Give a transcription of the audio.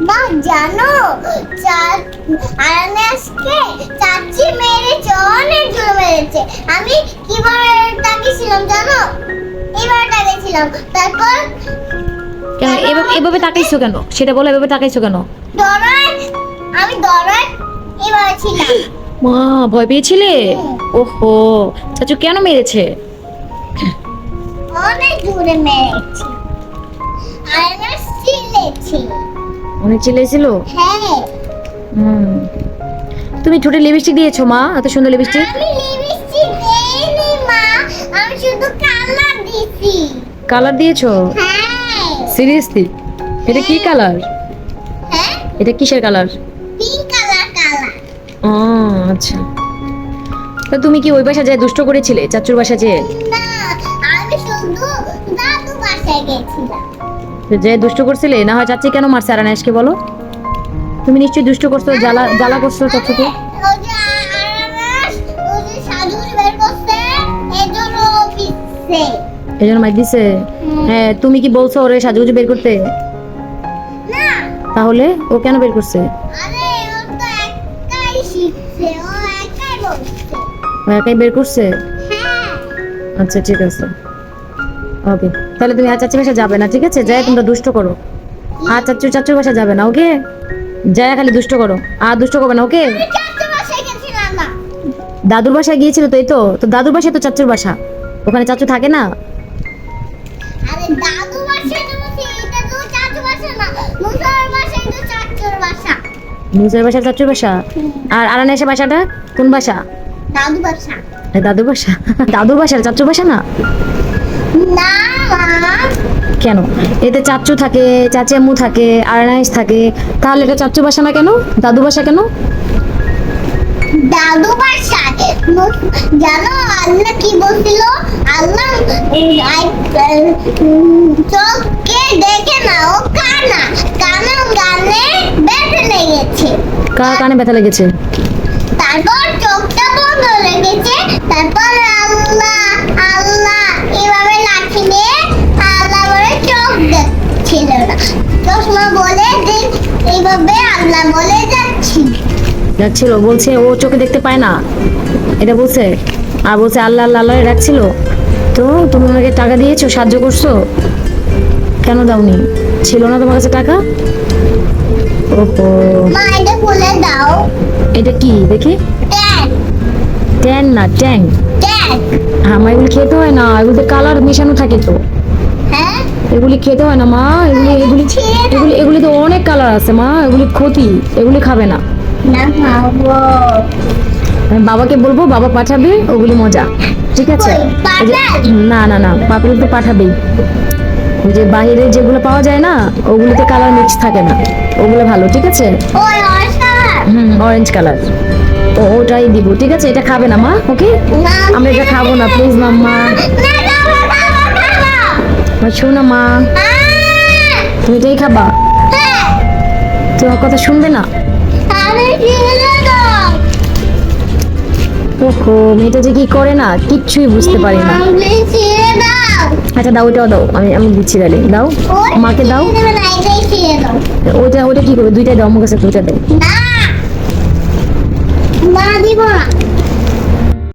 মা জানো চা- আনারসকে চাচি মেরেছে অনেক জোরে মেরেছে। আমি কীভাবে তাকিয়েছিলাম জানো? এবার তাকিয়েছিলাম। তারপর কেন? এভাবে তাকাইছো কেন? সেটা বলো এভাবে তাকাইছো কেন? দরায় আমি দরায় এবার ছিলাম। মা ভয় পেয়েছিলে? ওহো চাচু কেন মেরেছে? অনেক জোরে মেরেছে। ছিলেছে অনেক চিল্লাইছিল? হ্যাঁ। হুম। তুমি ঠোঁটে লিপস্টিক দিয়েছ মা? এত সুন্দর লিপস্টিক আমি লিপস্টিক দেইনি মা। আমি শুধু কালার দিছি। কালার দিয়েছ? হ্যাঁ। সিরিয়াসলি এটা কি কালার হ্যাঁ। এটা কিসের কালার পিঙ্ক কালার কালার ও আচ্ছা। তা তুমি কি ওই বাসা যায় দুষ্ট করেছিলে চাচুর বাসা যেয়ে না যে দুষ্ট করছিলে, না হয় চাচি কেন মারছে? আরানাসকে বলো। তুমি নিশ্চয়ই দুষ্ট করছ, জ্বালা জ্বালা করছ অফিসে এই জন্য মাইক দিছে? হ্যাঁ তুমি কি বলছো ওরে সাজুগুজু বের করতে? তাহলে ও কেন বের করছে? একাই বের করছে? আচ্ছা ঠিক আছে। ওকে তাহলে তুমি আর চাচির বাসা যাবে না ঠিক আছে? যাই তোমরা দুষ্ট করো। আর চাচু চাচুর বাসা যাবে না ওকে? যাই খালি দুষ্ট করো। আর দুষ্ট করবে না ওকে? দাদুর বাসায় গিয়েছিল তো এই তো? তো দাদুর বাসায় তো চাচুর বাসা। ওখানে চাচু থাকে না? দাদু নিজের বাসা চাচুর বাসা। আর আরানেশের বাসাটা? কোন বাসা? দাদু বাসা। এ, দাদুর বাসা। দাদুর বাসা চাচুর বাসা না? না মা কেন? এতে চাচু থাকে চাচি আম্মু থাকে আরানাইশ থাকে। তাহলে এটা চাচু বাসা না কেন? দাদু বাসা কেন? দাদু মু- জানো আল্লাহ কি বলছিল? আল্লাহ চোখকে দেখে না ও কানা। কানা গানে বেঁধে লেগেছে। কার কানে ব্যথা লেগেছে? তারপর চোখটা বন্ধ লেগেছে তারপর এইভাবে আল্লাহ বলে যাচ্ছি? ডাকছিল বলছে ও চোখে দেখতে পায় না। এটা বলছে আর বলছে আল্লাহ আল্লাহ আল্লাহ ডাকছিল। তো তুমি ওনাকে টাকা দিয়েছ সাহায্য করছ? কেন দাওনি? ছিল না তোমার কাছে টাকা? ওহো। মা এটা খুলে দাও। এটা কি দেখি? ট্যাং। না ট্যাং। ট্যাগ আমার এগুলি খেতে হয় না এগুলিতে কালার মেশানো থাকে তো। হ্যাঁ এগুলি খেতে হয় না মা? এগুলি এগুলি এগুলি এগুলি তো অনেক কালার আছে মা। এগুলি ক্ষতি এগুলি খাবে না। বাবাকে বলব বাবা পাঠাবে ওগুলি মজা। ঠিক আছে? যে- না না না পাপড়ি তো পাঠাবেই। ওই যে বাইরে যেগুলো পাওয়া যায় না ওগুলিতে কালার মিক্স থাকে না। ওগুলো ভালো ঠিক আছে? হুম অরেঞ্জ কালার ও ওটাই দিব ঠিক আছে? এটা খাবে না মা ওকে আমরা এটা খাব না প্লিজ মাম্মা মা শোনো মা! তুমি এটাই খাবা? তোমার কথা শুনবে না? ওহো, মেয়েটা যে কি করে না, কিচ্ছুই বুঝতে পারি না। আচ্ছা দাও, ওটাও দাও। আমি আমি দিচ্ছি দাঁড়িয়ে দাও। মাকে দাও। ওইটা ওইটা কি করবে? দুইটাই দাও, আমার কাছে দুইটা দাও। না। দিব না।